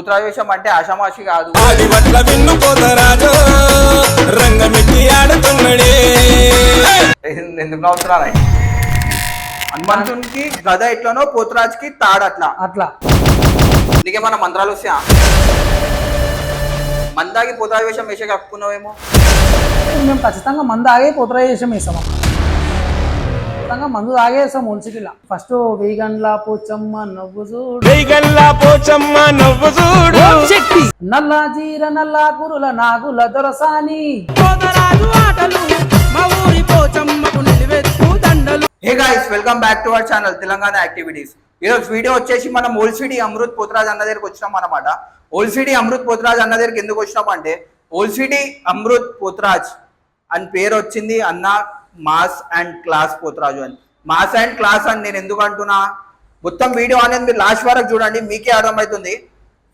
పూత్రావేశం అంటే ఆషామాషి కాదు ఎందుకు హనుమంతునికి గద ఎట్లనో పోతురాజుకి తాడు అట్లా. అట్లా నీకేమన్నా మంత్రాలు వస్తాయా? మందాకి పోతురాజు వేషం వేసే కప్పుకున్నావేమో మేము ఖచ్చితంగా మందు ఆగే పోతరా ఖచ్చితంగా మందు తాగేసాం మున్సిటీలో ఫస్ట్ వేగండ్ల పోచమ్మ నవ్వు చూడు. వెయ్యగల్లా పోచమ్మ నవ్వు చూడు. నల్ల జీర నల్ల కురుల నాగుల దొరసాని. ఆటలు మా ఊరి పోచమ్మకు నిలువెత్తు దండలు. Hey welcome back to our channel Telangana activities ఈరోజు వీడియో వచ్చేసి మనం ఓల్సిడి అమృత్ పోతరాజ్ అన్న దగ్గరికి వచ్చినాం అనమాట ఓల్సిడి అమృత్ పోతరాజ్ అన్న దగ్గరికి ఎందుకు వచ్చినాం అంటే ఓల్సిడి అమృత్ పోతరాజ్ అని పేరు వచ్చింది అన్న మాస్ అండ్ క్లాస్ పోతరాజు అని. మాస్ అండ్ క్లాస్ అని నేను ఎందుకు అంటున్నా? మొత్తం వీడియో అనేది మీరు లాస్ట్ వరకు చూడండి మీకే అర్థమవుతుంది.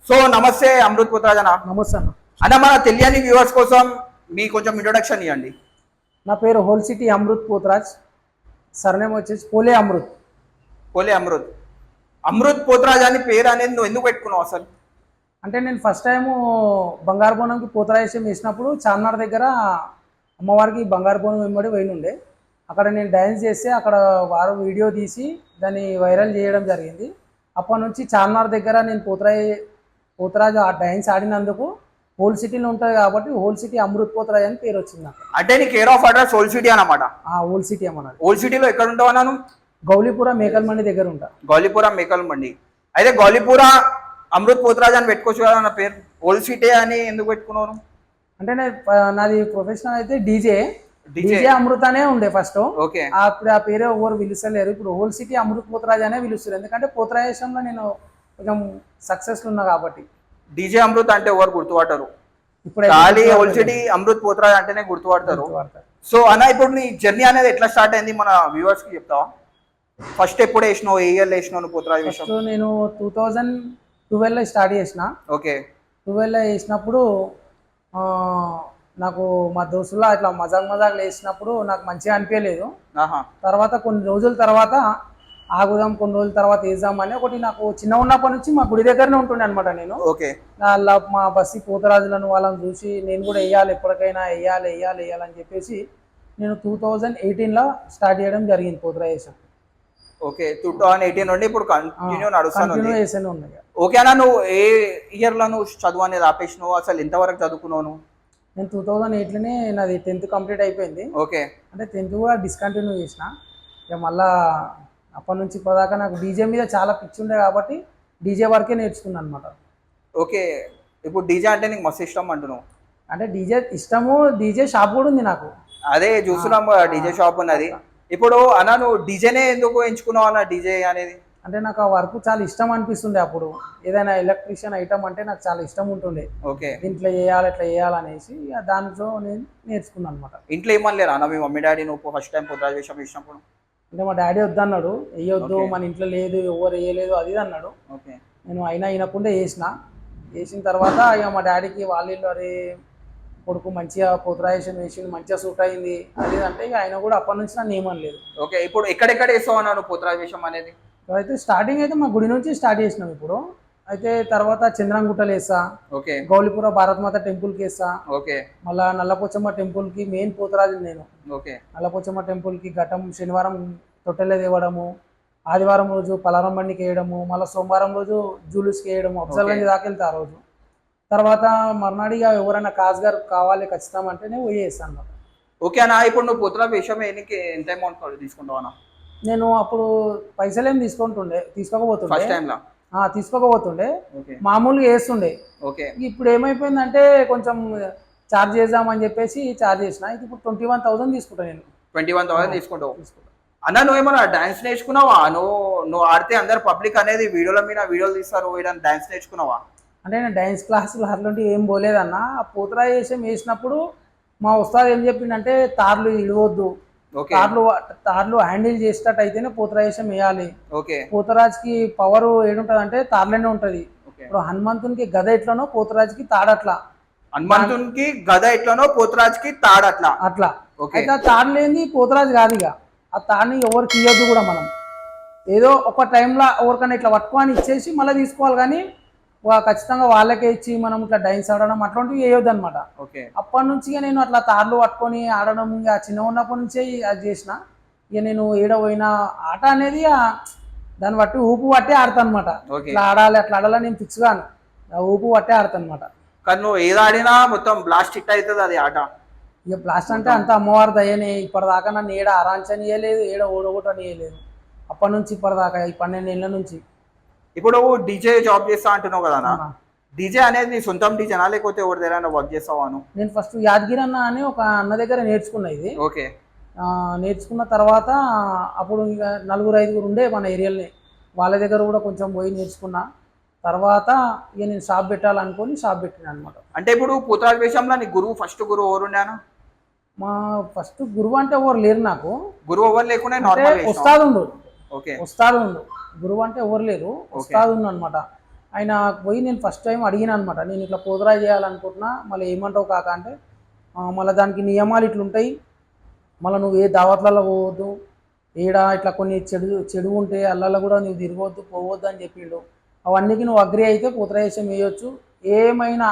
సో నమస్తే అమృత్ పోతరాజ్ అన్న. నమస్తే అన్న. అన్న మన తెలియని వ్యూవర్స్ కోసం మీ కొంచెం ఇంట్రొడక్షన్ ఇవ్వండి నా పేరు old city Amrit Potharaj. Surname వచ్చేసి పోలే అమృత్. పోలే అమృత్. అమృత్ పోతరాజ్ అని పేరు అనేది నువ్వు ఎందుకు పెట్టుకున్నావు అసలు? అంటే నేను ఫస్ట్ టైము బంగారు బోనంకి పోతరాయసం వేసినప్పుడు చార్మినార్ దగ్గర అమ్మవారికి బంగారు బోనం వెంబడి పోయినుండే. అక్కడ నేను డ్యాన్స్ చేస్తే అక్కడ వారు వీడియో తీసి దాన్ని వైరల్ చేయడం జరిగింది. అప్పటి నుంచి చార్మినార్ దగ్గర నేను పోతరాయ్ పోతరాజు ఆ డ్యాన్స్ ఆడినందుకు హోల్ సిటీలో ఉంటుంది కాబట్టి హోల్ సిటీ అమృత్ పోతరాజ్ అని పేరు వచ్చింది నాకు. అంటే నీ care of address old city అనమాట ఆ హోల్ సిటీ అమ్మన్నది ఓల్డ్ సిటీలో ఎక్కడ ఉంటావు అన్నాను? గౌలీపుర మేకల్మండి దగ్గర ఉంటా. గౌలీపుర మేకల్ మండి అయితే గౌలీపుర అమృత్ పోతరాజ్ అని పెట్టుకోవచ్చు కదా నా పేరు? ఓల్డ్ సిటీ అని ఎందుకు పెట్టుకున్నాను అంటే నాది ప్రొఫెషనల్ అయితే డీజే. డీజే అమృత్ అనే ఉండే ఫస్ట్ ఓకే. అప్పుడు ఆ పేరే ఎవరు పిలుస్తలేరు. ఇప్పుడు హోల్ సిటీ అమృత్ పోతరాజ్ అనే పిలుస్తారు. ఎందుకంటే పోతరాజేశంలో నేను కొంచెం సక్సెస్ ఉన్నా కాబట్టి. డీజే అమృత్ అంటే ఎవరు గుర్తుపడతారు ఇప్పుడు ఖాళీ ఓల్డ్ సిటీ అమృత్ పోతరాజ్ అంటేనే గుర్తుపడతారు. సో అన్న ఇప్పుడు నీ జర్నీ అనేది ఎట్లా స్టార్ట్ అయింది? మన వ్యూవర్స్కి చెప్తావా? ఫస్ట్ ఎప్పుడు వేసినావు? ఏ ఇయర్ వేసినావు పోతరాజ్ ఫస్ట్ నేను టూ థౌజండ్ ట్వెల్వ్లో స్టార్ట్ చేసిన. ఓకే. ట్వెల్వ్లో వేసినప్పుడు నాకు మా దోస్తుల్లో ఇట్లా మజాక్ మజాక్ వేసినప్పుడు నాకు మంచిగా అనిపించలేదు. తర్వాత కొన్ని రోజుల తర్వాత ఆగుదాం కొన్ని రోజుల తర్వాత వేద్దాం అని ఒకటి నాకు చిన్న ఉన్నప్పటి నుంచి మా గుడి దగ్గరనే ఉంటుండే అనమాట నేను. ఓకే. అలా మా బస్సి పోతరాజులను వాళ్ళని చూసి నేను కూడా వేయాలి ఎప్పటికైనా వేయాలి వేయాలి వేయాలని చెప్పేసి నేను టూ థౌజండ్ ఎయిటీన్లో స్టార్ట్ చేయడం జరిగింది పోతరాజేశం. ఓకే టూ థౌసండ్ ఎయిటీన్ నుండి ఇప్పుడు కంటిన్యూ నడుస్తాను కంటిన్యూ చేస్తూనే ఉన్నాయి ఓకే అన్న నువ్వు ఏ ఇయర్లో నువ్వు చదువు అనేది ఆపేసినావు? అసలు ఎంతవరకు చదువుకున్నావు నువ్వు? నేను టూ థౌజండ్ ఎయిట్లోనే నాది టెన్త్ కంప్లీట్ అయిపోయింది. ఓకే. అంటే టెన్త్ కూడా డిస్కంటిన్యూ చేసిన. ఇక మళ్ళా అప్పటి నుంచి ఇప్పటిదాకా నాకు డీజే మీద చాలా పిచ్చి ఉండే కాబట్టి డీజే వరకే నేర్చుకున్నాను అనమాట ఓకే ఇప్పుడు డీజే అంటే నీకు మస్తు ఇష్టం అంటున్నావు. అంటే డీజే ఇష్టము డీజే షాప్ కూడా ఉంది నాకు. అదే చూస్తున్నాం డీజే షాప్ ఉన్నది. ఇప్పుడు అన్న నువ్వు డీజేనే ఎందుకు ఎంచుకున్నావు అన్న డీజే అనేది? అంటే నాకు ఆ వర్క్ చాలా ఇష్టం అనిపిస్తుండే అప్పుడు. ఏదైనా ఎలక్ట్రీషియన్ ఐటమ్ అంటే నాకు చాలా ఇష్టం ఉంటుండే. ఓకే. దీంట్లో చేయాలి ఇట్లా చేయాలనేసి దాంట్లో నేను నేర్చుకున్నాను అనమాట ఇంట్లో ఏమనలేరా అన్న? మీ మమ్మీ డాడీ నువ్వు ఫస్ట్ టైం గ్రాడ్యుయేషన్ చేసినప్పుడు? అంటే మా డాడీ వద్దన్నాడు వేయొద్దు. మన ఇంట్లో లేదు ఎవరు వేయలేదు అది ఇది అన్నాడు. ఓకే. నేను అయినా అయినప్పుడే వేసిన వేసిన తర్వాత ఇక మా డాడీకి వాళ్ళ అరే కొడుకు మంచిగా పోతరాయేషన్ వేసిండు మంచిగా సూట్ అయింది అది అంటే ఇక ఆయన కూడా అప్పటి నుంచి నన్ను ఏమనలేదు ఓకే ఇప్పుడు ఎక్కడెక్కడ వేస్తావు అన్న నువ్వు పోతరాజేశం అనేది? అయితే స్టార్టింగ్ అయితే మా గుడి నుంచి స్టార్ట్ చేసినాం ఇప్పుడు. అయితే తర్వాత చంద్రంగుట్టలు వేస్తా ఓకే. గౌలిపుర భారతమాత టెంపుల్కి వేస్తా. ఓకే. మళ్ళా నల్లపోచమ్మ టెంపుల్కి మెయిన్ పోతరాజు నేను. ఓకే. నల్లపోచమ్మ టెంపుల్కి ఘటం శనివారం తొట్టెల తేవడము ఆదివారం రోజు పలారం బండికి వేయడము మళ్ళీ సోమవారం రోజు జూలుస్కి వేయడము అబ్జర్వ్ దాకా వెళ్తా ఆ రోజు. తర్వాత మర్నాడిగా ఎవరైనా కాజ్ గారు కావాలి ఖచ్చితం అంటేనే పోయి వేస్తాను అన్నమాట ఓకే అన్న ఇప్పుడు నువ్వు పోతురా విషయం ఎన్నికి ఎంత అమౌంట్ తీసుకుంటావు అన్న? నేను అప్పుడు పైసలు ఏం తీసుకుంటుండే ఫస్ట్ తీసుకోకపోతుండే టైంలో ఆ, తీసుకోకపోతుండే. ఓకే. మామూలుగా వేస్తుండే. ఓకే. ఇప్పుడు ఏమైపోయిందంటే కొంచెం చార్జ్ చేద్దామని చెప్పేసి చార్జ్ చేసిన. ఇప్పుడు ట్వంటీ వన్ థౌసండ్ తీసుకుంటాను నేను. ట్వంటీ వన్ థౌసండ్ తీసుకుంటావు. తీసుకుంటా. అన్న నువ్వు ఏమన్నా డాన్స్ నేర్చుకున్నావా? నువ్వు నువ్వు ఆడితే అందరు పబ్లిక్ అనేది వీడియోల మీద వీడియోలు తీస్తారు డాన్స్ నేర్చుకున్నావా? అంటే నేను డాన్స్ క్లాసులు అట్లాంటివి ఏం పోలేదన్న. ఆ పూతరా వేషం వేసినప్పుడు మా ఉస్తాద్ ఏం చెప్పిండంటే తార్లు ఇడవద్దు తార్లు తార్లు హ్యాండిల్ చేసేటట్టు అయితేనే పూతరా వేషం వేయాలి. ఓకే. పూతరాజ్కి పవర్ ఏడుంటది అంటే తార్లోనే ఉంటది. ఇప్పుడు హనుమంతునికి గద ఎట్లనో పోతరాజ్కి తాడట్లా. హనుమంతునికి గద ఎట్లనో పోతురాజుకి తాడట్లా. అట్లా. ఓకే. అయితే ఆ తాడు లేని పోతరాజు కాదు ఇక. ఆ తాడుని ఎవరికి ఇవ్వద్దు కూడా మనం. ఏదో ఒక టైంలో ఎవరికైనా ఇట్లా పట్టుకొని ఇచ్చేసి మళ్ళీ తీసుకోవాలి కానీ ఖచ్చితంగా వాళ్ళకే ఇచ్చి మనం ఇట్లా డైన్స్ ఆడడం అట్లాంటివి వేయొద్దు అనమాట ఓకే. అప్పటి నుంచి నేను అట్లా తార్లు పట్టుకొని ఆడడం ఇంకా చిన్న ఉన్నప్పటి నుంచే అది చేసిన. ఇక నేను ఏడ పోయిన ఆట అనేది దాన్ని బట్టి ఊపు పట్టే ఆడతాను అనమాట ఇట్లా ఆడాలి అట్లా ఆడాలి నేను ఫిక్స్ గాను. ఊపు పట్టే ఆడతాను అనమాట కానీ నువ్వు ఏది ఆడినా మొత్తం బ్లాస్ట్ హిట్ అవుతుంది అది ఆట. ఇక బ్లాస్ట్ అంటే అంత అమ్మవారి దయనే. ఇప్పటిదాకా నన్ను ఏడ ఆరాంచనియలేదు ఏడ ఓడగొట్టనియలేదు. అప్పటి నుంచి ఇప్పటిదాకా ఈ పన్నెండు ఏళ్ళ నుంచి. ఇప్పుడు డీజే జాబ్ చేస్తా అంటున్నావు కదా. డీజే అనేది నీ సొంతం డీజేనా? లేకపోతే ఎవరి దగ్గర వర్క్ చేస్తావాను నేను ఫస్ట్ యాదగిరి అన్న అని ఒక అన్న దగ్గర నేర్చుకున్నా ఇది. ఓకే. నేర్చుకున్న తర్వాత అప్పుడు ఇక నలుగురు ఐదుగురు ఉండే మన ఏరియాలోనే. వాళ్ళ దగ్గర కూడా కొంచెం పోయి నేర్చుకున్నా. తర్వాత ఇక నేను షాప్ పెట్టాలనుకొని షాప్ పెట్టిన అనమాట అంటే ఇప్పుడు పూతరాజు వేషంలో నీ గురువు ఫస్ట్ గురువు ఎవరు ఉన్నాను మా ఫస్ట్ గురువు అంటే ఎవరు లేరు నాకు. గురువు ఎవరు లేకుండా ఉండు ఓకే. ఉస్తాద్ ఉండు గురువు అంటే ఎవరు లేరు ఉస్తాద్ అనమాట ఆయన పోయి నేను ఫస్ట్ టైం అడిగిన అనమాట నేను ఇట్లా పోదరా చేయాలనుకుంటున్నా మళ్ళీ ఏమంటావు కాక అంటే "ఆ, మళ్ళీ దానికి నియమాలు ఇట్లుంటాయి. మళ్ళీ నువ్వు ఏ దావత్లలో పోవద్దు ఏడ ఇట్లా కొన్ని చెడు చెడు ఉంటే అల్లలో కూడా నువ్వు తిరగవద్దు పోవద్దు అని చెప్పిండు. అవన్నీకి నువ్వు అగ్రి అయితే పూతరేసం వేయొచ్చు ఏమైనా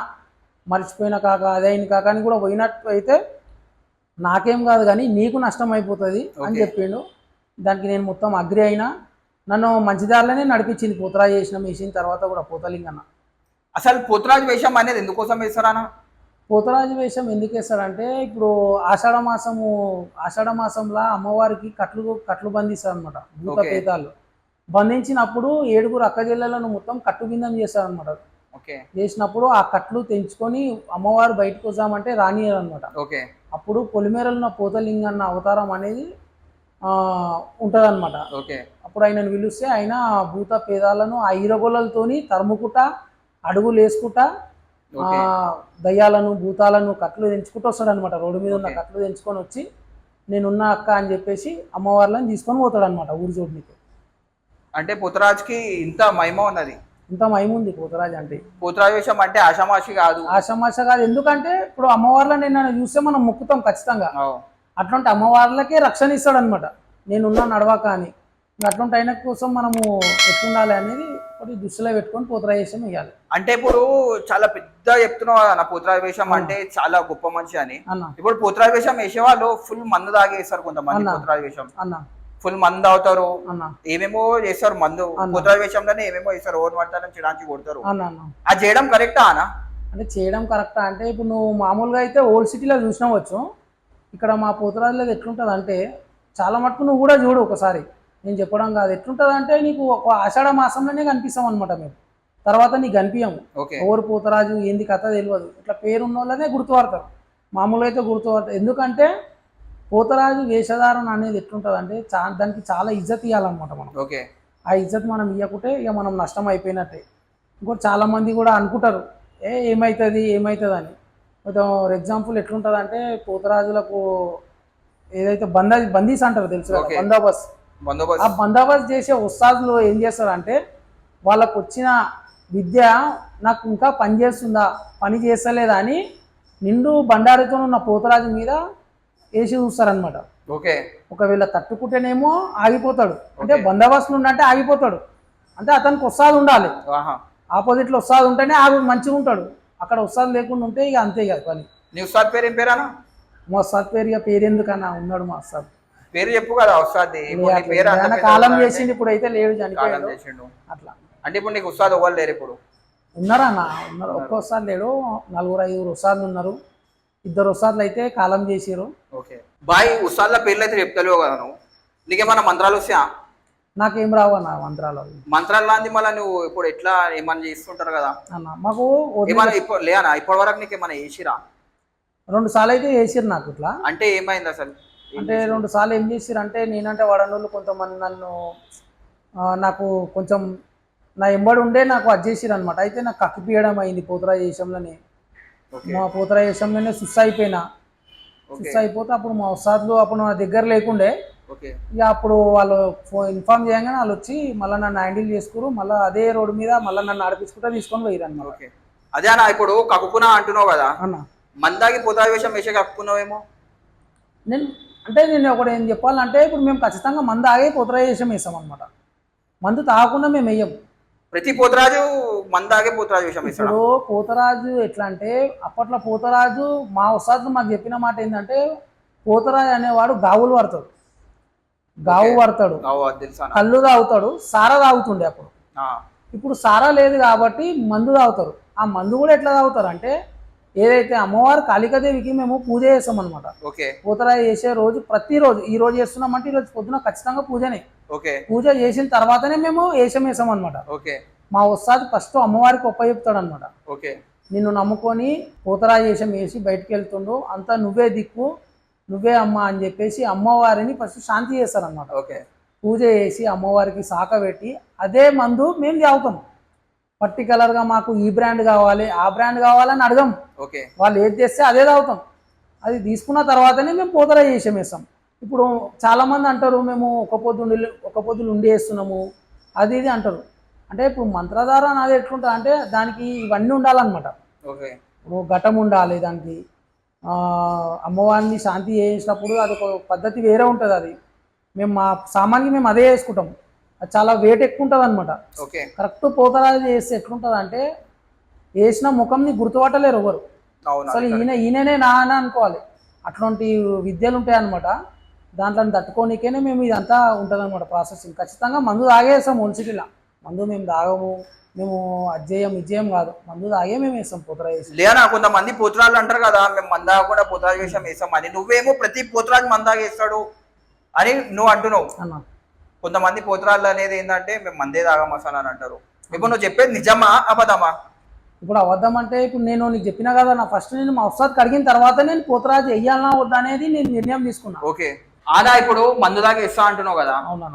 మర్చిపోయిన కాక అదైన కాక అని కూడా పోయినట్టు అయితే నాకేం కాదు కానీ నీకు నష్టం అయిపోతుంది అని. చెప్పిండు. దానికి నేను మొత్తం అగ్రి అయినా నన్ను మంచి దారిలోనే నడిపించింది పూతరా చేసిన వేసిన తర్వాత కూడా పూతలింగన్న అసలు పూతరాజు వేషం అనేది ఎందుకోసం వేస్తారా పూతరాజు వేషం ఎందుకు వేస్తాడంటే ఇప్పుడు ఆషాఢ మాసము ఆషాఢ మాసంలో అమ్మవారికి కట్లు కట్లు బంధిస్తారు అనమాట భూత. పేతాలు బంధించినప్పుడు ఏడుగురు అక్కజెల్లెలను మొత్తం కట్టుబిందం చేస్తారు అనమాట ఓకే. చేసినప్పుడు ఆ కట్లు తెంచుకొని అమ్మవారు బయటకు వద్దామంటే రానియరు అనమాట ఓకే. అప్పుడు పొలిమేరలో ఉన్న పూతలింగన్న అవతారం అనేది ఉంటుంది అనమాట ఓకే. అప్పుడు ఆయనను పిలిస్తే ఆయన భూత పేదాలను ఆ ఈరగోళ్ళతోని తరుముకుంటా అడుగులు వేసుకుంటా దయ్యాలను భూతాలను కట్లు తెంచుకుంటూ వస్తాడు అనమాట రోడ్డు మీద ఉన్న. కట్లు తెంచుకొని వచ్చి నేనున్న అక్క అని చెప్పేసి అమ్మవార్లను తీసుకొని పోతాడు అనమాట ఊరి చోటునికి. అంటే పూతరాజుకి ఇంత మహిమ ఉన్నది? ఇంత మహిముంది పోతరాజు అంటే. పూతరాజు వేషం అంటే ఆషామాషి కాదు. ఆషమాష కాదు. ఎందుకంటే ఇప్పుడు అమ్మవార్లను నేను చూస్తే మనం మొక్కుతాం ఖచ్చితంగా. అట్లాంటి అమ్మవార్లకే రక్షణ ఇస్తాడు అనమాట నేనున్న నడవక అని. అట్లాంటి అయిన కోసం మనము ఎట్లుండాలి అనేది ఒకటి దృష్టిలో పెట్టుకొని పోతరాజేసం వేయాలి అంటే ఇప్పుడు చాలా పెద్ద చెప్తున్నావు కదా నా పూతరాజు వేషం అంటే చాలా గొప్ప మనిషి అని. అన్న. ఇప్పుడు పూతరాజు వేషం వేసేవాళ్ళు ఫుల్ మందు తాగేస్తారు కొంతమంది అన్న. అన్న. ఫుల్ మందు అవుతారు అన్న. ఏమేమో చేస్తారు మందు. అన్న. పూతరాజు వేషంలోనే ఏమేమో చేస్తారు ఓన్ పడతారని చిడానికి కొడతారు. అన్న అన్న. అది చేయడం కరెక్టా అనా అంటే చేయడం కరెక్టా? అంటే ఇప్పుడు నువ్వు మామూలుగా అయితే ఓల్డ్ సిటీలో చూసినవచ్చు. ఇక్కడ మా పోతురాజులో ఎట్లుంటుంది అంటే చాలా మటుకు నువ్వు కూడా చూడు ఒకసారి. నేను చెప్పడం కాదు. ఎట్లుంటుంది అంటే నీకు ఒక ఆషాఢ మాసంలోనే కనిపిస్తాం అనమాట మేము. తర్వాత నీకు కనిపించము ఎవరు పోతరాజు ఏంది కథ తెలియదు ఇట్లా పేరున్న వాళ్ళనే గుర్తుపడతారు. మామూలుగా అయితే గుర్తుపడతారు ఎందుకంటే పోతరాజు వేషధారణ అనేది ఎట్లుంటుంది అంటే చా దానికి చాలా ఇజ్జత్ ఇవ్వాలన్నమాట మనం. ఓకే. ఆ ఇజ్జత్ మనం ఇవ్వకుంటే ఇక మనం నష్టం అయిపోయినట్టే. ఇంకోటి చాలా మంది కూడా అనుకుంటారు ఏ ఏమవుతుంది ఏమవుతుంది అని ఫర్ ఎగ్జాంపుల్ ఎట్లుంటుంది అంటే పోతరాజులకు ఏదైతే బందా బందీస్ అంటారు తెలుసు. బందోబస్తు. ఆ బందోబస్తు చేసే ఉస్తాదులు ఏం చేస్తారంటే వాళ్ళకు వచ్చిన విద్య నాకు ఇంకా పని చేస్తుందా పని చేస్తలేదా అని నిండు బండారితో ఉన్న పోతరాజు మీద వేసి చూస్తారనమాట ఓకే. ఒకవేళ తట్టుకుంటేనేమో ఆగిపోతాడు. అంటే. బందోబస్తులు ఉన్నట్టే ఆగిపోతాడు. అంటే అతనికి వస్తాది ఉండాలి. ఆహా. ఆపోజిట్లో వస్తాది ఉంటేనే ఆగి మంచిగా ఉంటాడు. అక్కడ వస్తాది లేకుండా ఉంటే ఇక అంతే ఇక పని. నీ ఉస్తాద్ పేరు ఏం పేరానా మా వస్తాద్ పేరు ఇక పేరెందుకన్నా ఉన్నాడు మా వస్తాద్ పేరు చెప్పు కదా ఉస్తాద్ పేరు అంత పెద్ద కాలం చేసిండు ఇప్పుడు అయితే లేడు చనిపోయాడు. చేసిండు. అట్లా. అంటే ఇప్పుడు నీకు ఉస్తాద్ అవ్వాలి లేరు ఇప్పుడు. ఉన్నారా అన్న? ఉన్నారు. ఒక్క వస్తాద్ లేడు. నలుగురు ఐదుగురు వస్తాదులు ఉన్నారు. ఇద్దరు వస్తాదులు అయితే కాలం చేసిరు ఓకే. బాయ్ ఉస్తాద్ల పేర్లు అయితే చెప్తలేవు కదా నువ్వు. నీకేమన్నా మంత్రాలు వస్తాయా? నాకేం రావు అన్న మంత్రాలు. మంత్రాలు లాంటి మళ్ళీ నువ్వు ఇప్పుడు ఎట్లా ఏమన్నా చేస్తుంటారు కదా? అన్న మాకు ఏమన్నా ఇప్పుడు లేనా ఇప్పటి వరకు నీకు ఏమన్నా చేసిరా? రెండు సార్లు అయితే వేసిరు నాకు ఇట్లా. అంటే ఏమైంది అసలు? అంటే? రెండు సార్లు ఏం చేసిరు అంటే నేనంటే వాడనోళ్ళు కొంతమంది నన్ను నాకు కొంచెం నా ఎంబడి ఉండే నాకు అది చేసిరు అనమాట అయితే నాకు కక్కిపియడం అయింది పోతురా దేశంలోనే మా పోతురా దేశంలోనే సుస్ అయిపోయినా. సుస్ అయిపోతే అప్పుడు మా ఉస్తాదులు అప్పుడు నా దగ్గర లేకుండే ఇక అప్పుడు వాళ్ళు ఇన్ఫార్మ్ చేయగానే వాళ్ళు వచ్చి మళ్ళీ నన్ను హ్యాండిల్ చేసుకురు. మళ్ళీ అదే రోడ్డు మీద మళ్ళీ నన్ను నడిపించుకుంటా తీసుకొని పోయిరు అనమాట అదే అన్న ఇప్పుడు కక్కుకున్నా అంటున్నావు కదా. అన్న. మందాకి పోతా వేషం వేసే కక్కున్నావేమో నేను అంటే నేను ఒకటి ఏం చెప్పాలంటే ఇప్పుడు మేము ఖచ్చితంగా మందు ఆగే పొతరా చేసాం వేసాం అనమాట మందు తాగకుండా మేము వెయ్యం ప్రతి పోతరాజు మందాగే పోతరాజు విషయం ఇప్పుడు పోతరాజు ఎట్లా అంటే అప్పట్లో పోతరాజు మా ఉస్తాద్ మాకు చెప్పిన మాట ఏంటంటే పోతరాజు అనేవాడు గావులు పడతాడు గావు. పడతాడు కళ్ళు తాగుతాడు సారా తాగుతుండే అప్పుడు. ఇప్పుడు సారా లేదు కాబట్టి మందు తాగుతారు. ఆ మందు కూడా ఎట్లా తాగుతారు అంటే ఏదైతే అమ్మవారు కాళికాదేవికి మేము పూజ చేస్తాం అనమాట ఓకే. పూతరాజు చేసే రోజు ప్రతిరోజు ఈ రోజు చేస్తున్నామంటే ఈ రోజు పొద్దున ఖచ్చితంగా పూజనే. ఓకే. పూజ చేసిన తర్వాతనే మేము ఏషం వేసాం అనమాట ఓకే. మా ఉస్తాద్ ఫస్ట్ అమ్మవారికి ఒప్ప చెప్తాడు అనమాట ఓకే. నిన్ను నమ్ముకొని పూతరాజు వేషం వేసి బయటికి వెళ్తుండు అంతా నువ్వే దిక్కు నువ్వే అమ్మ అని చెప్పేసి అమ్మవారిని ఫస్ట్ శాంతి చేస్తారనమాట ఓకే. పూజ చేసి అమ్మవారికి శాఖ పెట్టి అదే మందు మేము తాగుతాం పర్టికులర్గా మాకు ఈ బ్రాండ్ కావాలి ఆ బ్రాండ్ కావాలని అడగం. ఓకే. వాళ్ళు ఏది చేస్తే అదే తాగుతాం. అది తీసుకున్న తర్వాతనే మేము పూతరాజు వేషం వేస్తాం ఇప్పుడు చాలామంది అంటారు మేము ఒక పొద్దు ఒక పొద్దులు ఉండి వేస్తున్నాము అది ఇది అంటారు. అంటే ఇప్పుడు మంత్రధార నాది ఎట్లుంటుంది అంటే దానికి ఇవన్నీ ఉండాలన్నమాట. ఓకే. ఇప్పుడు ఘటం ఉండాలి దానికి. అమ్మవారిని శాంతి చేసినప్పుడు అది ఒక పద్ధతి వేరే ఉంటుంది అది. మేము మా సామాన్కి మేము అదే వేసుకుంటాం చాలా వెయిట్ ఎక్కువ ఉంటుంది అనమాట ఓకే. కరెక్ట్ పోతరాజు చేస్తే ఎట్లుంటుంది అంటే వేసిన ముఖంని గుర్తుపట్టలేరు ఎవరు. అసలు ఈయన ఈయననే నా అని అనుకోవాలి. అట్లాంటి విద్యలు ఉంటాయి అనమాట దాంట్లో తట్టుకోనికేనే మేము ఇదంతా ఉంటుంది అనమాట ప్రాసెసింగ్ ఖచ్చితంగా మందు తాగేస్తాం మున్సిటీలో మందు మేము తాగము మేము అజ్జేయం ఇజ్జేయం కాదు. మందు తాగే మేము వేస్తాం పోతరాజు వేసి లేదా కొంతమంది పోతురాలు అంటారు కదా మేము మందాగకుండా పోతురాజు విషయం వేస్తాం అని. నువ్వేమో ప్రతి పోతురాజు మందాగా వేస్తాడు అని నువ్వు అంటున్నావు. అన్న. కొంతమంది పోతురాళ్ళు అనేది ఏంటంటే మేము మందే తాగా మసాలా అని అంటారు. ఇప్పుడు నువ్వు చెప్పేది నిజమా అబద్ధమా? ఇప్పుడు అబద్ధం అంటే ఇప్పుడు నేను నీకు చెప్పినా కదా నా ఫస్ట్ నేను మా ఉస్తాద్ కడిగిన తర్వాత నేను పోతరాజు వెయ్యాలనా వద్దా అనేది నేను నిర్ణయం తీసుకున్నా. ఓకే. ఆదా ఇప్పుడు మందు దాకా ఇస్తా అంటున్నావు కదా? అవునా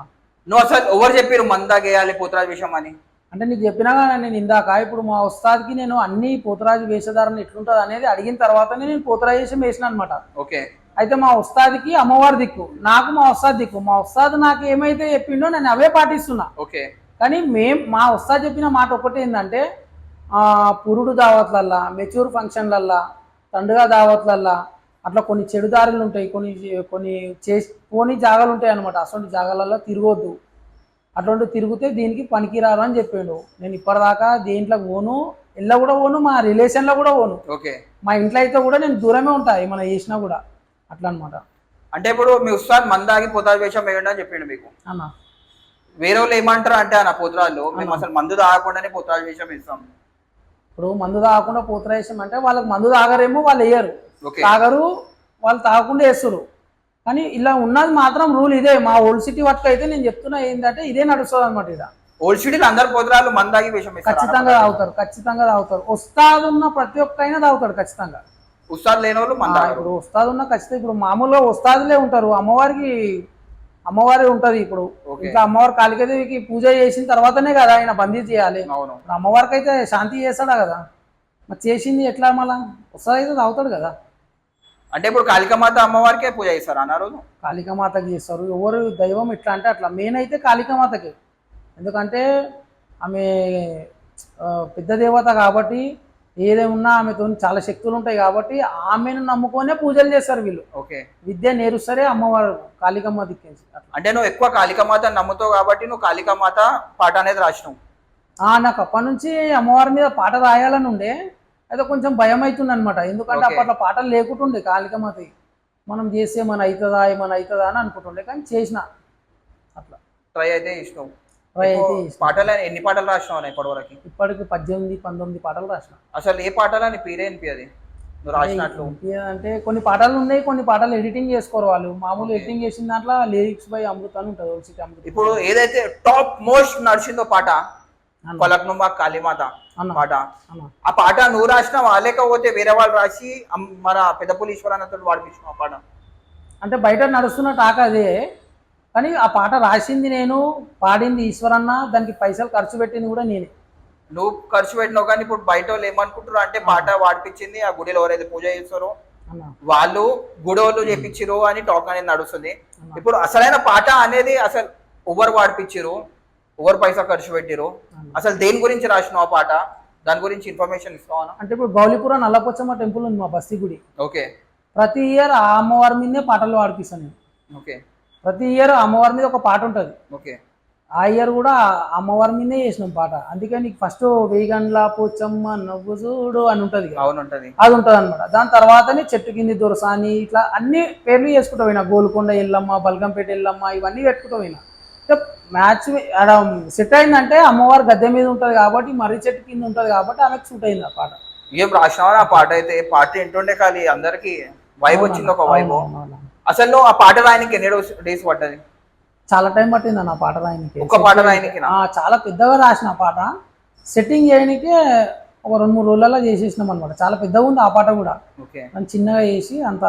నువ్వు అసలు ఎవరు చెప్పారు మందు దాకా వేయాలి పోతురాజు విషయం అని? అంటే నీకు చెప్పినా కదా నేను ఇందాక ఇప్పుడు మా ఉస్తాద్కి నేను అన్ని పోతరాజు వేషధారణ ఎట్లుంటుంది అనేది అడిగిన తర్వాతనే నేను పోతరాజు వేషం వేసిన అనమాట ఓకే. అయితే మా ఉస్తాద్కి అమ్మవారి దిక్కు నాకు మా ఉస్తాద్ దిక్కు. మా ఉస్తాద్ నాకు ఏమైతే చెప్పిండో నేను అవే పాటిస్తున్నా. ఓకే. కానీ మేం మా ఉస్తాద్ చెప్పిన మాట ఒకటి ఏంటంటే ఆ, పురుడు దావత్లల్లా మెచ్యూర్ ఫంక్షన్లల్లా తండుగా దావత్లల్లా అట్లా కొన్ని చెడు దారులు ఉంటాయి కొన్ని కొన్ని చేసి పోని జాగాలు ఉంటాయి అనమాట అటువంటి జాగాలలో తిరగొద్దు. అటువంటి తిరిగితే దీనికి పనికిరారు అని చెప్పిండు. నేను ఇప్పటిదాకా దేంట్లో పోను ఇళ్ళ కూడా పోను మా రిలేషన్లో కూడా పోను. ఓకే. మా ఇంట్లో అయితే కూడా నేను దూరమే ఉంటా ఏమైనా చేసినా కూడా. అట్లా అనమాట అంటే ఇప్పుడు మీ ఉస్తాద్ మందాగి పోతాజు విషయం వేయండి అని చెప్పిండు మీకు. అన్న. వేరే వాళ్ళు ఏమంటారు అంటే అన్న పోతురాళ్ళు మేము అసలు మందు తాగకుండానే పోతాజు విషయం ఇస్తాం ఇప్పుడు మందు తాగకుండా పూతరేసం అంటే వాళ్ళకి మందు తాగరేమో వాళ్ళు వేయరు. తాగరు వాళ్ళు తాగకుండా వేస్తారు కానీ ఇలా ఉన్నది మాత్రం రూల్ ఇదే. మా ఓల్డ్ సిటీ వర్క్ అయితే నేను చెప్తున్నా ఏంటంటే ఇదే నడుస్తుంది అనమాట ఇక ఓల్డ్ సిటీలో అందరు పోతురాళ్ళు మందాగి ఇస్తారు ఖచ్చితంగా తాగుతారు ఖచ్చితంగా తాగుతారు. ఉస్తాద్ ఉన్న ప్రతి ఒక్కరైనా తాగుతాడు ఖచ్చితంగా. ఉస్తాద్ లేని వాళ్ళు మందాగరు ఇప్పుడు ఉస్తాద్ ఉన్న ఖచ్చితంగా ఇప్పుడు మామూలుగా ఉస్తాదులే ఉంటారు. అమ్మవారికి అమ్మవారి ఉంటది ఇప్పుడు. ఇంకా అమ్మవారి కాళికాదేవికి పూజ చేసిన తర్వాతనే కదా ఆయన బందీ చేయాలి. అమ్మవారికి అయితే శాంతి చేస్తాడా కదా? మరి చేసింది ఎట్లా మళ్ళా? ఉస్తాద్ అయితే తాగుతాడు కదా. అంటే ఇప్పుడు కాళికామాత అమ్మవారికే పూజ చేస్తారు అన్న రోజు కాళికామాతకి చేస్తారు. ఎవరు దైవం ఇట్లా అంటే అట్లా. మెయిన్ అయితే కాళికామాతకి. ఎందుకంటే ఆమె పెద్ద దేవత కాబట్టి ఏదేమున్నా ఆమెతో చాలా శక్తులు ఉంటాయి కాబట్టి ఆమెను నమ్ముకొనే పూజలు చేస్తారు వీళ్ళు. ఓకే. విద్య నేరుస్తారే అమ్మవారు కాళికమ్మ అట్లా. అంటే నువ్వు ఎక్కువ కాళికామాత నమ్ముతావు కాబట్టి నువ్వు కాళికామాత పాట అనేది రాసినావు. ఆ, నాకు అప్పటి నుంచి అమ్మవారి మీద పాట రాయాలని ఉండే. అయితే కొంచెం భయం అవుతుంది అనమాట ఎందుకంటే. అప్పట్లో పాటలు లేకుంటుండే కాళికమ్మతి మనం చేస్తే ఏమైనా అవుతుందా ఏమైనా అవుతుందా అని అనుకుంటుండే. కానీ చేసిన అట్లా. ట్రై అయితే ఇష్టం. పాటలు ఎన్ని పాటలు రాసినావు అన్న ఇప్పటివరకు? ఇప్పటికి పద్దెనిమిది పంతొమ్మిది పాటలు రాసిన. అసలు ఏ పాటలు అని పేరే అనిపించదు నువ్వు రాసినట్లు. అంటే కొన్ని పాటలు ఉన్నాయి కొన్ని పాటలు ఎడిటింగ్ చేసుకోరు వాళ్ళు. మామూలు. ఎడిటింగ్ చేసిన దాంట్లో లిరిక్స్ బై అమృత అని ఉంటుంది ఓల్సిటీ అమృత. ఇప్పుడు ఏదైతే టాప్ మోస్ట్ నడిచిందో పాట? కొలక్నుమా కాళీమాత అన్న, పాట. ఆ పాట నువ్వు రాసినావా? లేకపోతే వేరే వాళ్ళు రాసి మన పెద్దపల్లి ఈశ్వరానంతో వాడిపించిన పాట? అంటే బయట నడుస్తున్న టాక్ అదే. కానీ ఆ పాట రాసింది నేను పాడింది ఈశ్వరన్న దానికి పైసలు ఖర్చు పెట్టింది కూడా నేనే. నువ్వు ఖర్చు పెట్టినావు కానీ ఇప్పుడు బయట వాళ్ళు ఏమనుకుంటారు అంటే పాట వాడిపించింది ఆ గుడిలో ఎవరైతే పూజ చేస్తారో వాళ్ళు గుడి వాళ్ళు చేపించిరు అని టాక్ అనేది నడుస్తుంది. ఇప్పుడు అసలైన పాట అనేది అసలు ఎవరు వాడిపించిరు ఎవరు పైసా ఖర్చు పెట్టిరు. అసలు దేని గురించి రాసినావు ఆ పాట? దాని గురించి ఇన్ఫర్మేషన్ ఇస్తావా అంటే ఇప్పుడు గౌలిపురం నల్లపోచమ్మ టెంపుల్ ఉంది మా బస్తీ గుడి. ఓకే. ప్రతి ఇయర్ ఆ అమ్మవారి మీదనే పాటలు పాడిపిస్తాను నేను. ఓకే. ప్రతి ఇయర్ అమ్మవారి మీద ఒక పాట ఉంటుంది. ఓకే. ఆ ఇయర్ కూడా అమ్మవారి మీదే చేసినాం పాట. అందుకే నీకు ఫస్ట్ వేగండ్ల పోచమ్మ నవ్వు చూడు అని ఉంటుంది. అవును ఉంటది అది ఉంటుంది అనమాట దాని తర్వాతనే చెట్టు కింది దొరసాని ఇట్లా అన్ని పేర్లు చేసుకుంటూ పోయినా. గోల్కొండ ఎల్లమ్మ బల్గంపేట ఎల్లమ్మ ఇవన్నీ పెట్టుకుంటూ పోయినా. మ్యాచ్ ఆడ సెట్ అయిందంటే అమ్మవారు గద్దె మీద ఉంటుంది కాబట్టి మర్రి చెట్టు కింద ఉంటుంది కాబట్టి ఆమెకు సూట్ అయింది ఆ పాట. ఏం రాసినావా? ఆ పాట అయితే పాట వింటుండే కానీ అందరికి. వైబ్ వచ్చింది ఒక వైబ్. అసలు నువ్వు ఆ పాట రాయనికి ఎన్ని డేస్ పడ్డది? చాలా టైం పట్టింది అన్న పాట రాయనికి. ఒక్క పాట రాయనికి చాలా పెద్దగా రాసిన పాట. సెట్టింగ్ చేయడానికే ఒక రెండు మూడు రోజులలో చేసేసినాం అనమాట చాలా పెద్దగా ఉంది ఆ పాట కూడా. ఓకే. చిన్నగా చేసి అంత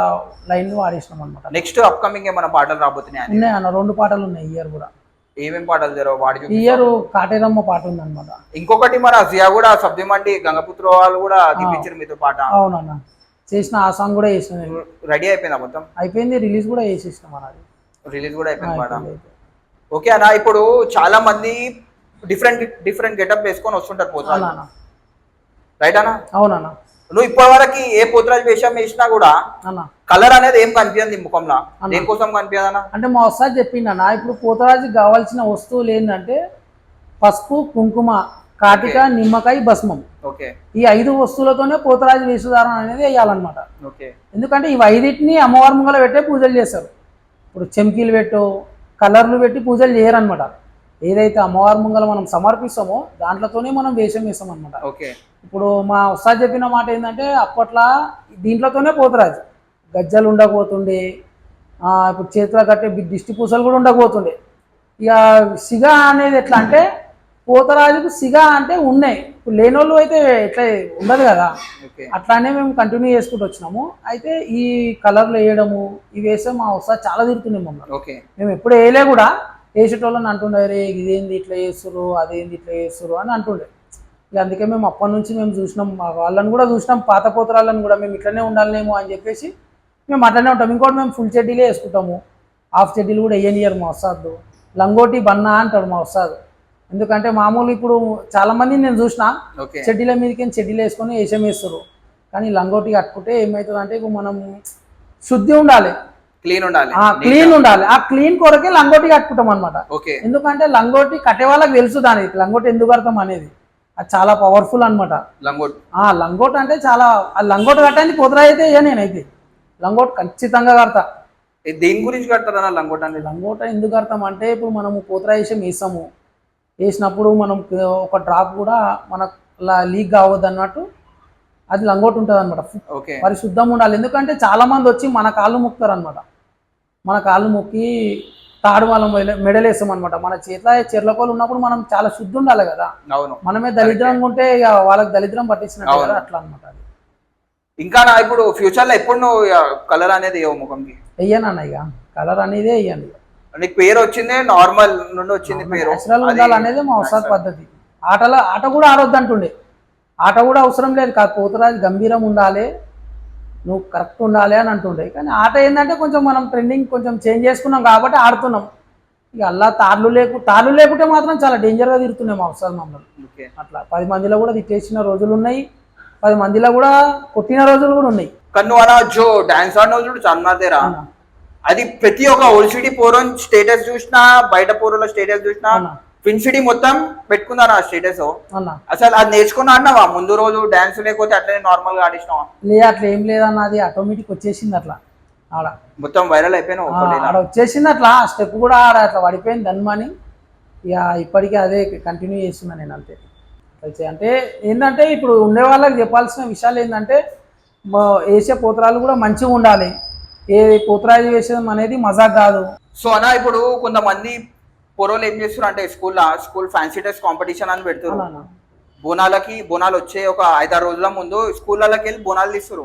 లైన్లో వాడేసినాం అనమాట నెక్స్ట్ అప్కమింగ్ ఏమైనా పాటలు రాబోతున్నాయి ఉన్నాయి అన్న రెండు పాటలు ఉన్నాయి ఇయర్ కూడా. ఏమేం పాటలు జరగవు వాడి? ఇయర్ కాటేరమ్మ పాట ఉంది అనమాట ఇంకొకటి మన జియా కూడా సబ్జమండి గంగపుత్ర వాళ్ళు కూడా దిపించారు మీతో పాట. అవునన్న. చేసిన ఆ సాంగ్ కూడా చేసిన నేను. రెడీ అయిపోయిందా మొత్తం? అయిపోయింది రిలీజ్ కూడా చేసేసినాం అన్నది రిలీజ్ కూడా అయిపోయింది. ఓకే అన్న ఇప్పుడు చాలా మంది డిఫరెంట్ డిఫరెంట్ గెటప్ వేసుకొని వస్తుంటారు పోతురాజు. రైట్ అన్న? అవునన్న నువ్వు ఇప్పటి వరకు ఏ పోతురాజు వేషం వేసినా కూడా అన్న. కలర్ అనేది ఏం కనిపించదు నీ ముఖంలో. దేనికోసం కనిపించదన్నా అంటే మా వస్తాది చెప్పిండన్న ఇప్పుడు పోతరాజుకి కావాల్సిన వస్తువులు ఏంటంటే పసుపు కుంకుమ కాటిక నిమ్మకాయ భస్మం. ఓకే. ఈ ఐదు వస్తువులతోనే పోతరాజు వేషధారణ అనేది వేయాలన్నమాట. ఓకే. ఎందుకంటే ఇవి ఐదింటిని అమ్మవారి ముంగల పెట్టే పూజలు చేస్తారు ఇప్పుడు చెంకీలు పెట్టు కలర్లు పెట్టి పూజలు చేయరనమాట ఏదైతే అమ్మవారి ముంగల మనం సమర్పిస్తామో దాంట్లోతోనే మనం వేషం వేస్తాం అనమాట ఓకే. ఇప్పుడు మా ఉస్తాద్ చెప్పిన మాట ఏంటంటే అప్పట్లో దీంట్లోతోనే పోతురాజు. గజ్జలు ఉండకపోతుండే ఇప్పుడు చేతిలో కట్టే దిష్టి పూసలు కూడా ఉండకపోతుండే ఇక సిగ అనేది ఎట్లా అంటే పోతరాజుకు సిగ అంటే ఉన్నాయి. ఇప్పుడు లేనోళ్ళు అయితే ఎట్లా ఉండదు కదా. అట్లానే మేము కంటిన్యూ చేసుకుంటూ వచ్చినాము. అయితే ఈ కలర్లు వేయడము ఇవి వేస్తే మా ఉస్తాద్ చాలా తిరుగుతున్నాయి మమ్మల్ని. ఓకే. మేము ఎప్పుడు వేయలే కూడా. వేసేటోళ్ళని అంటుండే రే ఇదేంది ఇట్లా చేస్తురు అదేంది ఇట్లా చేస్తురు అని అంటుండే. ఇక అందుకే మేము అప్పటి నుంచి మేము చూసినాం. మా వాళ్ళని కూడా చూసినాం. పాత పోతరాళ్ళని కూడా మేము ఇట్లనే ఉండాలనేమో అని చెప్పేసి మేము అట్లనే ఉంటాం. ఇంకోటి మేము ఫుల్ చెడ్డీలే వేసుకుంటాము. హాఫ్ చెడ్డీలు కూడా వేయనియరు మా వస్తాదు లంగోటి బన్నా అంటాడు మా వస్తాదు ఎందుకంటే మామూలు ఇప్పుడు చాలా మందిని నేను చూసిన చెడ్డీల మీదకి చెడ్డీలు వేసుకొని వేషం వేస్తారు. కానీ లంగోటి కట్టుకుంటే ఏమవుతుంది అంటే ఇప్పుడు మనం శుద్ధి ఉండాలి. క్లీన్ ఉండాలి. ఆ క్లీన్ ఉండాలి. ఆ క్లీన్ కొరకే లంగోటి కట్టుకుంటాం అనమాట ఎందుకంటే లంగోటి కట్టే వాళ్ళకి తెలుసు దాని. లంగోటి ఎందుకు కడతాం అనేది. అది చాలా పవర్ఫుల్ అనమాట లంగోట్. ఆ లంగోట్ అంటే చాలా ఆ లంగోట్ కట్టడానికి కుదర అయితే నేనైతే. లంగోట్ ఖచ్చితంగా కడతా. దేని గురించి కడతారన్న లంగోట్ అనేది లంగోట ఎందుకు కడతాం అంటే ఇప్పుడు మనము పోతరాయేషం వేసాము వేసినప్పుడు మనం ఒక డ్రాప్ కూడా మనకు లీక్ కావద్దు అన్నట్టు అది లంగోట్ ఉంటుంది అనమాట ఓకే. పరిశుద్ధం ఉండాలి. ఎందుకంటే చాలా మంది వచ్చి మన కాళ్ళు మొక్కుతారు అనమాట మన కాళ్ళు మొక్కి తాడు వాళ్ళం మెడలేస్తాం అనమాట మన చేతిలో చెర్లకోలు ఉన్నప్పుడు మనం చాలా శుద్ధి ఉండాలి కదా. అవును. మనమే దరిద్రంగా ఉంటే ఇక వాళ్ళకి దరిద్రం పట్టించినట్టు. కదా అట్లా అనమాట అది. ఇంకా నా ఇప్పుడు ఫ్యూచర్లో ఎప్పుడు నువ్వు కలర్ అనేది ముఖంకి? వెయ్యనన్న ఇక. కలర్ అనేది వెయ్యండి నీకు పేరు వచ్చింది నార్మల్ నుండి వచ్చింది పేరు. నేచురల్ అది ఉండాలనేది మా అవసర పద్ధతి. ఆటలో ఆట కూడా ఆడొద్దు అంటుండే. ఆట కూడా అవసరం లేదు కాదు పోతురాజు గంభీరం ఉండాలి నువ్వు కరెక్ట్ ఉండాలి అని అంటుండే. కానీ ఆట ఏంటంటే కొంచెం మనం ట్రెండింగ్ కొంచెం చేంజ్ చేసుకున్నాం కాబట్టి ఆడుతున్నాం. ఇక అలా తార్లు లేకు తార్లు లేకుంటే మాత్రం చాలా డేంజర్గా తిరుగుతున్నాం మా అవసరం మమ్మల్ని. అట్లా పది మందిలో కూడా తిట్టేసిన రోజులు ఉన్నాయి. పది మందిలో కూడా కొట్టిన రోజులు కూడా ఉన్నాయి. కన్ను జో డాన్స్ ఆడిన దగ్గర. అవునా? అది ప్రతి ఒక్క ఓల్డ్ సిటీ పోరోన్ స్టేటస్ చూసినా బయట పోరోల స్టేటస్ చూసినా సిటీ మొత్తం పెట్టుకున్నారు ఆ స్టేటస్ అసలు అది నేర్చుకున్నా అన్నావా? ముందు రోజు డాన్స్ లేకపోతే అట్లనే నార్మల్గా ఆడిసినావా లే అట్లా ఏం లేదన్న అది ఆటోమేటిక్ వచ్చేసింది అట్లా. ఆడ. మొత్తం వైరల్ అయిపోయినావు ఆ, ఆడ వచ్చేసింది అట్లా. ఆ స్టెప్ కూడా ఆడ అట్లా పడిపోయింది ధన్మని. ఇక ఇప్పటికీ అదే కంటిన్యూ చేస్తున్నా నేను అంతే. అంటే ఏంటంటే ఇప్పుడు ఉండే వాళ్ళకి చెప్పాల్సిన విషయాలు ఏంటంటే వేసే పోతరాలు కూడా మంచిగా ఉండాలి. ఏ పోతరాజు అనేది మజాక్ కాదు. సో అన్న ఇప్పుడు కొంతమంది పొరోలు ఏం చేస్తారు అంటే school school fancy dress competition అని అన్నా బోనాలకి బోనాలు వచ్చే ఒక ఐదారు రోజుల ముందు స్కూళ్ళకి వెళ్ళి బోనాలు తీస్తారు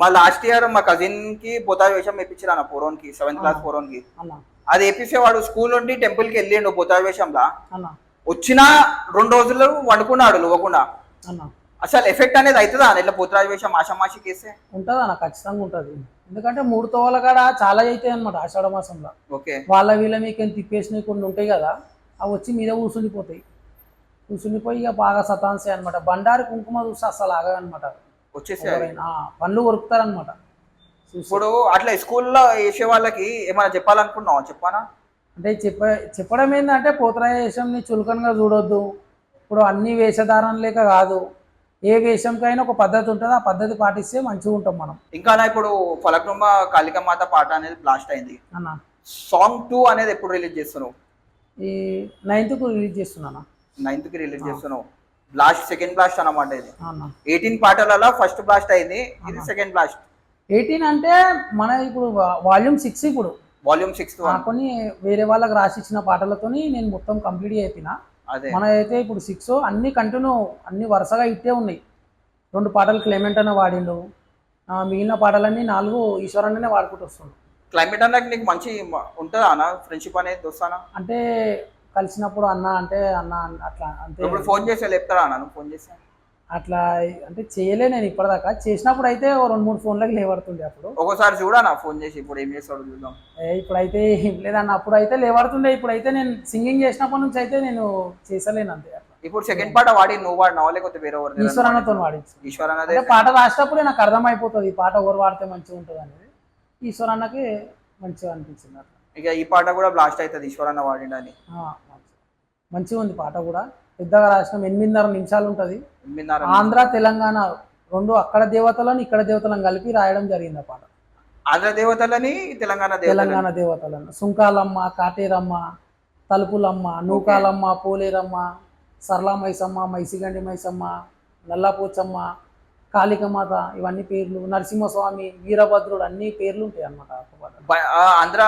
మా లాస్ట్ ఇయర్ మా కజిన్కి బొతా వేషం వేపించారు అన్న పోరోన్కి సెవెంత్ క్లాస్ పోరోన్కి అది వేపిస్తే స్కూల్ నుండి టెంపుల్కి వెళ్ళిండు బొతా వేషంలా. వచ్చిన రెండు రోజులు వండుకున్నాడు అన్న అసలు ఎఫెక్ట్ అనేది అవుతుందా ఇట్లా పోతరాజు వేషం ఆషామాషికి వేస్తే ఉంటుంది ఖచ్చితంగా ఉంటుంది. ఎందుకంటే మూడు తోవల కాడ చాలా అవుతాయి అనమాట ఆషాఢ మాసంలో. ఓకే. వాళ్ళ వీళ్ళ మీకు తిప్పేసినవి కొన్ని ఉంటాయి కదా అవి వచ్చి మీద కూర్చుండిపోతాయి కూర్చుండిపోయి ఇక బాగా సతాన్సాయి అనమాట బండారి కుంకుమ చూస్తే అసలు ఆగదనమాట వచ్చేసి పండ్లు కొరుకుతారనమాట ఇప్పుడు అట్లా స్కూల్లో వేసే వాళ్ళకి ఏమైనా చెప్పాలనుకున్నావా? చెప్పానా? అంటే చెప్ప చెప్పడం ఏంటంటే పోతరాయేషంని చులకనగా చూడొద్దు. ఇప్పుడు అన్ని వేషధారణ లేక కాదు. ఏ వేషంకైనా ఒక పద్ధతి ఉంటుంది ఆ పద్ధతి పాటిస్తే మంచిగా ఉంటాం మనం. ఇంకా నా ఇప్పుడు ఫలక్నుమ కాళికమాత పాట అనేది బ్లాస్ట్ అయింది. అన్న. సాంగ్ టూ అనేది ఎప్పుడు రిలీజ్ చేస్తున్నావు? ఈ నైన్త్కు రిలీజ్ చేస్తున్నాను నైన్త్కి రిలీజ్ చేస్తున్నావు. బ్లాస్ట్ సెకండ్ బ్లాస్ట్ అన్నమాట ఇది. ఎయిటీన్ పాటలలో ఫస్ట్ బ్లాస్ట్ అయింది ఇది సెకండ్ బ్లాస్ట్ ఎయిటీన్ అంటే మన ఇప్పుడు వాల్యూమ్ సిక్స్ ఇప్పుడు. వాల్యూమ్ సిక్స్త్ ఆ కొన్ని వేరే వాళ్ళకి రాసిచ్చిన పాటలతోని నేను మొత్తం కంప్లీట్ అయిపోయిన అదే. మన అయితే ఇప్పుడు సిక్స్ అన్ని కంటిన్యూ అన్ని వరుసగా ఇట్టే ఉన్నాయి. రెండు పాటలు క్లైమెంట్ అన్న వాడిండు. మిగిలిన పాటలన్నీ నాలుగు ఈశ్వరన్ననే వాడుకుంటూ వస్తుండు. క్లైమేట్ అన్నాక నీకు మంచి ఉంటుందా అన్న? ఫ్రెండ్షిప్ అనేది దోస్తానా? అంటే కలిసినప్పుడు అన్న అంటే అన్న అట్లా అంతే ఇప్పుడు ఫోన్ చేస్తే లేపుతారా అన్న? ఫోన్ చేస్తే అట్లా అంటే చేయలే నేను ఇప్పటిదాకా. చేసినప్పుడు అయితే ఓ రెండు మూడు ఫోన్లకు లేవడుతుండే అప్పుడు. ఒకసారి చూడనా ఫోన్ చేసి ఇప్పుడు ఏం చేస్తాడు చూద్దాం. ఇప్పుడైతే ఏం లేదన్న అప్పుడు అయితే లేవడుతుండే ఇప్పుడైతే నేను సింగింగ్ చేసినప్పటి నుంచి అయితే నేను చేసలేను అంతే ఇప్పుడు సెకండ్ పాట వాడి నువ్వు వాడినావా లేకపోతే వేరే ఎవరు ఈశ్వరన్నతో వాడించు అంటే పాట రాసేటప్పుడే నాకు అర్థమైపోతుంది ఈ పాట ఎవరు వాడితే మంచిగా ఉంటుంది అనేది ఈశ్వరన్నకి మంచిగా అనిపించింది అట్లా. ఇక ఈ పాట కూడా బ్లాస్ట్ అవుతుంది ఈశ్వర్ అన్న వాడిండని. ఆ, మంచిగా. మంచిగా ఉంది పాట కూడా. పెద్దగా రాసినాం. ఎనిమిదిన్నర నిమిషాలు ఉంటుంది. ఆంధ్ర తెలంగాణ రెండు అక్కడ దేవతలను ఇక్కడ దేవతలను కలిపి రాయడం జరిగింది ఆ పాట. ఆంధ్ర దేవతలని తెలంగాణ తెలంగాణ దేవతలను. సుంకాలమ్మ కాటేరమ్మ తలుపులమ్మ నూకాలమ్మ పోలేరమ్మ సరళ మైసమ్మ మైసిగండి మైసమ్మ నల్లపోచమ్మ కాళికమాత ఇవన్నీ పేర్లు నరసింహస్వామి వీరభద్రుడు అన్ని పేర్లు ఉంటాయి ఆ ఆంధ్ర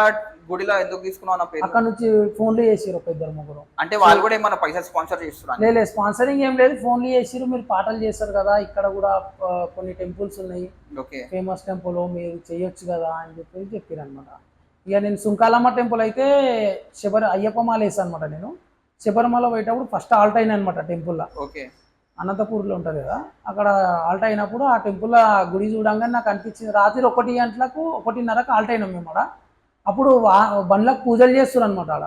గుడిలో ఎందుకు తీసుకున్నావు నా పేరు? అక్కడ నుంచి ఫోన్లు చేసిరు ఒక ఇద్దరు ముగ్గురు. అంటే వాళ్ళు కూడా ఏమన్నా పైసలు స్పాన్సర్ చేస్తున్నారు? లేదు స్పాన్సరింగ్ ఏం లేదు ఫోన్లు చేసిరు మీరు పాటలు చేస్తారు కదా ఇక్కడ కూడా కొన్ని టెంపుల్స్ ఉన్నాయి. ఓకే. ఫేమస్ టెంపుల్ మీరు చేయొచ్చు కదా అని చెప్పి చెప్పారు అనమాట ఇక నేను సుంకాలమ్మ టెంపుల్ అయితే శబరి అయ్యప్ప మాల వేసాను అనమాట నేను. శబరిమల పోయేటప్పుడు ఫస్ట్ ఆల్ట్ అయినా అనమాట టెంపుల్లో. ఓకే. అనంతపూర్లో ఉంటుంది కదా అక్కడ ఆల్ట్ అయినప్పుడు ఆ టెంపుల్ గుడి చూడంగానే నాకు అనిపించింది. రాత్రి ఒకటి గంటలకు ఒకటిన్నరకు ఆల్ట్ అయినాం మేము ఆడ అప్పుడు వా- బండ్లకు పూజలు చేస్తారు అనమాట ఆడ.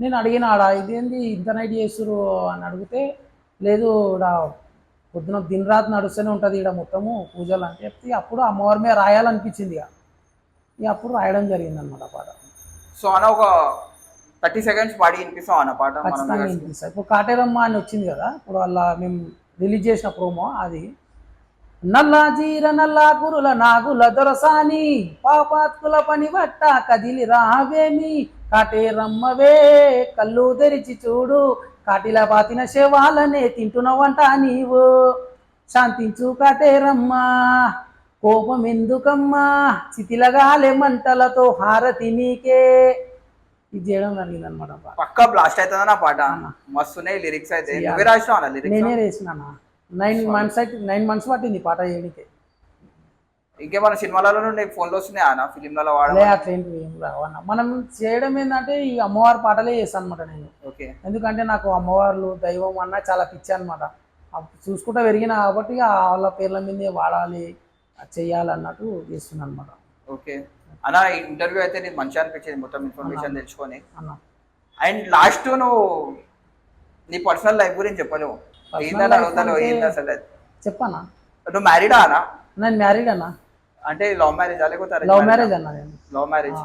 నేను అడిగిన ఆడ ఇదేంది ఇంత నైట్ చేస్తారు అని అడిగితే లేదు ఇక్కడ పొద్దున దిన రాత్రి నడుస్తూనే ఉంటుంది ఇక్కడ మొత్తము పూజలు అని చెప్పి అప్పుడు అమ్మవారి మీద రాయాలనిపించింది ఇక. ఇక అప్పుడు రాయడం జరిగింది అనమాట పాట. సో అన్న ఒక థర్టీ సెకండ్స్ పాడి వినిపిస్తాం అన్న పాట మనం ఖచ్చితంగా వినిపిస్తాయి ఇప్పుడు కాటేరమ్మ అని వచ్చింది కదా ఇప్పుడు వాళ్ళ మేము రిలీజ్ చేసిన ప్రోమో అది. నల్ల జీర నల్ల కురుల నాగుల దొరసాని పాపాత్కుల పని బట్ట కదిలి రావేమి? కాటేరమ్మవే కళ్ళు తెరిచి చూడు కాటిలా పాతిన శవాలనే తింటున్నవంట నీవు. శాంతించు కాటేరమ్మ కోపం ఎందుకమ్మా? చితిలగాలే మంటలతో హారతి నీకే. ఇది చేయడం జరిగింది అనమాట పక్కా బ్లాస్ట్ అవుతుంది నా పాట? మస్తున్నాయి లిరిక్స్ అయితే. నువ్వే లిరిక్స్ నేనే వేసిన నైన్ మంత్స్ అయితే నైన్ మంత్స్ పట్టింది పాట చేయడానికి ఇంకేమైనా సినిమాలలో నుండి ఫోన్లో వస్తున్నాయి అన్న? ఫిలింలలో వాడ అదే అట్లాంటివి ఏం రావన్న మనం చేయడం ఏంటంటే ఈ అమ్మవారి పాటలే చేస్తాను అనమాట నేను. ఓకే. ఎందుకంటే నాకు అమ్మవార్లు దైవం అన్న చాలా పిచ్చి అనమాట చూసుకుంటా పెరిగిన కాబట్టి వాళ్ళ పేర్ల మీదే వాడాలి అది చెయ్యాలి అన్నట్టు చేస్తున్నాను అనమాట ఓకే. అన్న ఇంటర్వ్యూ అయితే నీకు మంచిగా అనిపించింది మొత్తం ఇన్ఫర్మేషన్ తెలుసుకొని అండ్ లాస్ట్ నువ్వు నీ పర్సనల్ లైఫ్ గురించి చెప్పలేవు. ఏందని అడుగుతాను ఏంది అసలు? చెప్పన్నా నువ్వు మ్యారీడా అన్న? నేను మ్యారీడ్ అన్న. అంటే లవ్ మ్యారేజ్ లేకపోతే లవ్ మ్యారేజ్ అన్న నేను. లవ్ మ్యారేజ్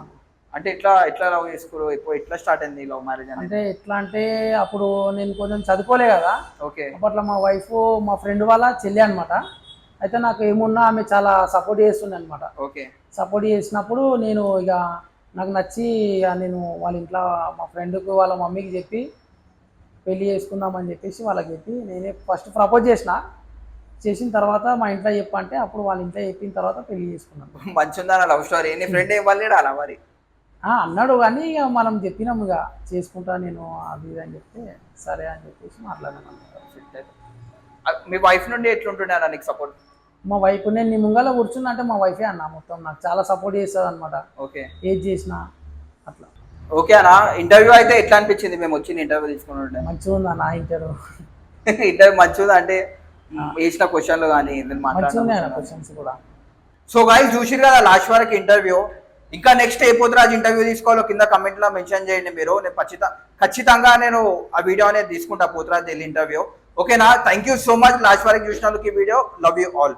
అంటే ఎట్లా ఎట్లా లవ్ చేసుకోరు ఇప్పుడు ఎట్లా స్టార్ట్ అయింది లవ్ మ్యారేజ్ అంటే ఎట్లా అంటే అప్పుడు నేను కొంచెం చదువుకోలే కదా. ఓకే. అప్పట్లో మా వైఫ్ మా ఫ్రెండ్ వాళ్ళ చెల్లి అనమాట అయితే నాకు ఏమున్నా ఆమె చాలా సపోర్ట్ చేస్తుండే అనమాట ఓకే. సపోర్ట్ చేసినప్పుడు నేను ఇక నాకు నచ్చి ఇక నేను వాళ్ళ ఇంట్లో మా ఫ్రెండ్కి వాళ్ళ మమ్మీకి చెప్పి పెళ్ళి చేసుకుందామని చెప్పేసి వాళ్ళకి చెప్పి నేనే ఫస్ట్ ప్రపోజ్ చేసిన. చేసిన తర్వాత మా ఇంట్లో చెప్పంటే అప్పుడు వాళ్ళ ఇంట్లో చెప్పిన తర్వాత పెళ్ళి చేసుకున్నాను. మంచి ఉందా లవ్ స్టోరీ. నీ ఫ్రెండ్ వాళ్ళేడా అలా మరి? అన్నాడు కానీ ఇక మనం చెప్పినాము ఇక చేసుకుంటా నేను అది ఇది అని చెప్తే సరే అని చెప్పేసి మాట్లాడాను. మీ వైఫ్ నుండి ఎట్లుంటుండే నీకు సపోర్ట్? మా వైఫ్ నేను నీ ముంగల కూర్చున్నా అంటే మా వైఫే అన్న మొత్తం నాకు చాలా సపోర్ట్ చేస్తుంది అనమాట ఓకే. ఏది చేసినా అట్లా. ఓకే అన్న ఇంటర్వ్యూ అయితే ఎట్లా అనిపించింది? మేము వచ్చిన ఇంటర్వ్యూ తీసుకుని మంచిగా ఉంది అన్న ఇంటర్వ్యూ ఇంటర్వ్యూ మంచిగా అంటే వేసిన క్వశ్చన్లు కానీ క్వశ్చన్స్ కూడా. సో గాయస్ చూసిరు కదా లాస్ట్ వరకు ఇంటర్వ్యూ ఇంకా నెక్స్ట్ ఏ పోతురాజు ఇంటర్వ్యూ తీసుకోవాలో కింద కమెంట్లో మెన్షన్ చేయండి మీరు. నేను ఖచ్చితంగా ఖచ్చితంగా నేను ఆ వీడియో అనేది తీసుకుంటా పోతురాజు ఇంటర్వ్యూ ఓకేనా thank you so much last వరకు చూసిన వాళ్ళకి వీడియో లవ్ యూ ఆల్